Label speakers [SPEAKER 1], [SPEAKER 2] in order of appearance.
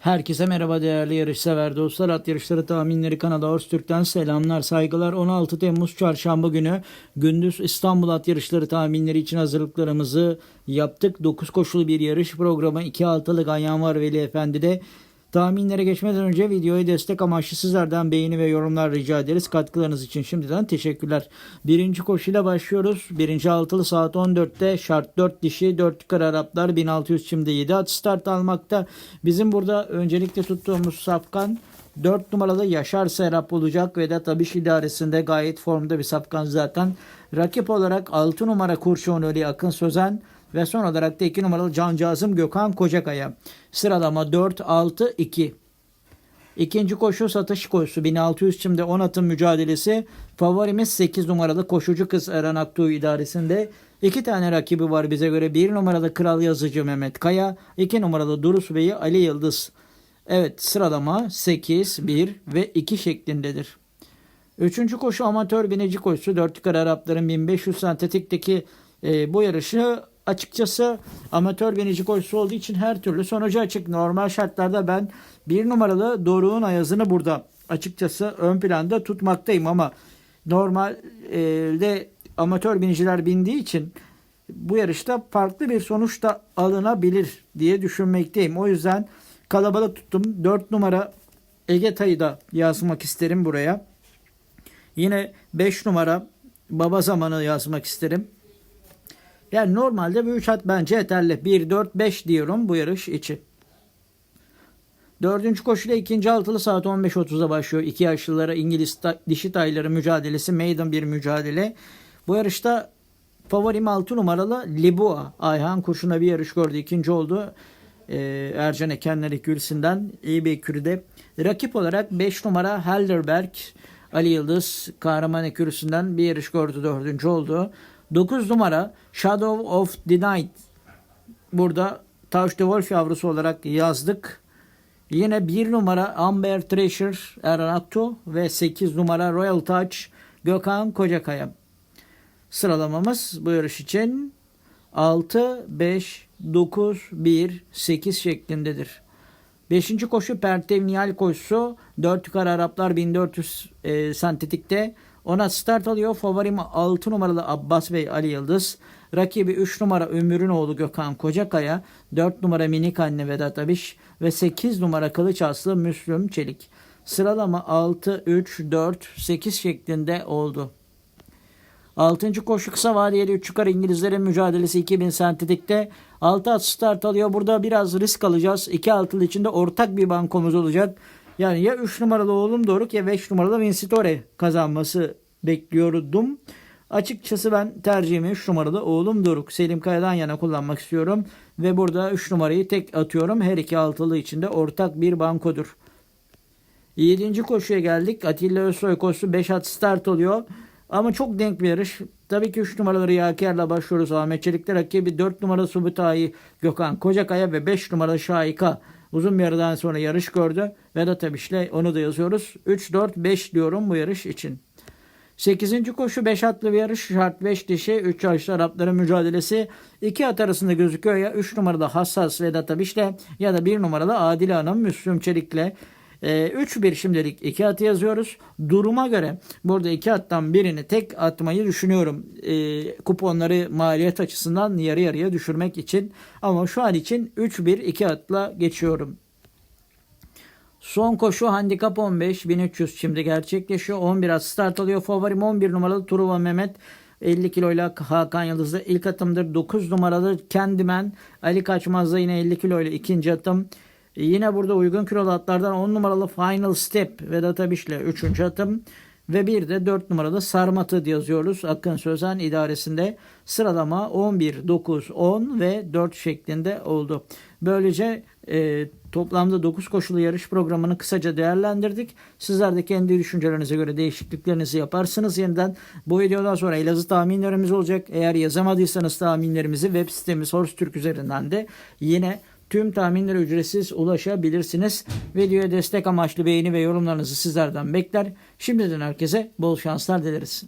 [SPEAKER 1] Herkese merhaba değerli yarışsever dostlar. At yarışları tahminleri kanalı Horstürk'ten selamlar saygılar. 16 Temmuz çarşamba günü gündüz İstanbul at yarışları tahminleri için hazırlıklarımızı yaptık. 9 koşulu bir yarış programı 2 altılı Ganyan var Veli Efendi de. Tahminlere geçmeden önce videoya destek amaçlı sizlerden beğeni ve yorumlar rica ederiz. Katkılarınız için şimdiden teşekkürler. Birinci koşuyla başlıyoruz. Birinci altılı saat 14'te şart 4 dişi 4 yukarı Araplar 1600 şimdi 7 at start almakta. Bizim burada öncelikle tuttuğumuz safkan 4 numaralı Yaşar Serap olacak. Vedat Abiş idaresinde gayet formda bir safkan zaten. Rakip olarak 6 numara Kurşun Ölü Akın Sözen ve son olarak da 2 numaralı Cancağızım Gökhan Kocakaya. Sıralama 4, 6, 2. İkinci koşu satış koşusu 1600 çimde 10 atın mücadelesi. Favorimiz 8 numaralı koşucu kız Eren Aktuğ idaresinde. İki tane rakibi var bize göre. 1 numaralı Kral Yazıcı Mehmet Kaya. 2 numaralı Durus Bey'i Ali Yıldız. Evet sıralama 8, 1 ve 2 şeklindedir. Üçüncü koşu amatör binici koşusu. 4 yukarı Arapların 1500 sentetikteki e, bu yarışı açıkçası amatör binici koşusu olduğu için her türlü sonucu açık. Normal şartlarda ben bir numaralı Doruk'un ayazını burada açıkçası ön planda tutmaktayım ama normalde amatör biniciler bindiği için bu yarışta farklı bir sonuç da alınabilir diye düşünmekteyim. O yüzden kalabalık tuttum. 4 numara Ege Tay'ı da yazmak isterim buraya. Yine 5 numara Baba Zamanı yazmak isterim. Yani normalde bu 3 at bence yeterli. 1, 4, 5 diyorum bu yarış için. Dördüncü koşuyla ikinci altılı saat 15.30'da başlıyor. İki yaşlılara İngiliz ta- dişi tayları mücadelesi. Maiden bir mücadele. Bu yarışta favorim 6 numaralı Libua. Ayhan Kurşun'a bir yarış gördü. ikinci oldu. Ee, Ercan Ekenler ikilisinden iyi bir ekürüde. Rakip olarak 5 numara Helderberg. Ali Yıldız kahraman ekürüsünden bir yarış gördü. Dördüncü oldu. 9 numara Shadow of the Night. Burada Tausch de Wolf yavrusu olarak yazdık. Yine 1 numara Amber Treasure Eren Aktu ve 8 numara Royal Touch Gökhan Kocakaya. Sıralamamız bu yarış için 6, 5, 9, 1, 8 şeklindedir. Beşinci koşu Pertevniyal koşusu 4 yukarı Araplar 1400 e, sentetikte. Ona start alıyor. Favorim 6 numaralı Abbas Bey Ali Yıldız. Rakibi 3 numara Ömür'ün oğlu Gökhan Kocakaya. 4 numara Minik Anne Vedat Abiş. Ve 8 numara Kılıç Aslı Müslüm Çelik. Sıralama 6, 3, 4, 8 şeklinde oldu. Altıncı koşu kısa vadeli 3 yukarı İngilizlerin mücadelesi 2000 sentetikte 6 at start alıyor. Burada biraz risk alacağız. 2 altılı içinde ortak bir bankomuz olacak. Yani ya 3 numaralı oğlum Doruk ya 5 numaralı Vincitore kazanması bekliyordum. Açıkçası ben tercihimi 3 numaralı oğlum Doruk Selim Kaya'dan yana kullanmak istiyorum. Ve burada 3 numarayı tek atıyorum. Her iki altılı içinde ortak bir bankodur. 7. koşuya geldik. Atilla Özsoy koşusu 5 at start oluyor. Ama çok denk bir yarış. Tabii ki 3 numaraları Yaker'le başlıyoruz. Ahmet Çelik'te rakibi 4 numaralı Subutay'ı Gökhan Kocakaya ve 5 numaralı Şahika uzun bir aradan sonra yarış gördü. Vedat Abiş'le onu da yazıyoruz. 3-4-5 diyorum bu yarış için. 8. koşu 5 atlı bir yarış. Şart 5 dişi 3 yaşlı Arapların mücadelesi. 2 at arasında gözüküyor ya 3 numarada Hassas Vedat Abiş'le ya da 1 numaralı Adile Hanım Müslüm Çelik'le. Ee, 3-1 şimdilik 2 at yazıyoruz. Duruma göre burada 2 attan birini tek atmayı düşünüyorum. Ee, kuponları maliyet açısından yarı yarıya düşürmek için. Ama şu an için 3-1 2 atla geçiyorum. Son koşu handikap 15 1300 şimdi gerçekleşiyor. 11 at start alıyor. Favorim 11 numaralı Truva Mehmet. 50 kiloyla Hakan Yıldız'da ilk atımdır. 9 numaralı Kendimen. Ali Kaçmaz'da yine 50 kiloyla ikinci atım. Yine burada uygun kilolu atlardan 10 numaralı Final Step Vedat Abiş'le 3. atım. Ve bir de 4 numaralı Sarmat'ı yazıyoruz. Akın Sözen idaresinde sıralama 11, 9, 10 ve 4 şeklinde oldu. Böylece e, toplamda 9 koşulu yarış programını kısaca değerlendirdik. Sizler de kendi düşüncelerinize göre değişikliklerinizi yaparsınız. Yeniden bu videodan sonra Elazığ tahminlerimiz olacak. Eğer yazamadıysanız tahminlerimizi web sitemiz Horse Türk üzerinden de yine Tüm tahminlere ücretsiz ulaşabilirsiniz. Videoya destek amaçlı beğeni ve yorumlarınızı sizlerden bekler. Şimdiden herkese bol şanslar dileriz.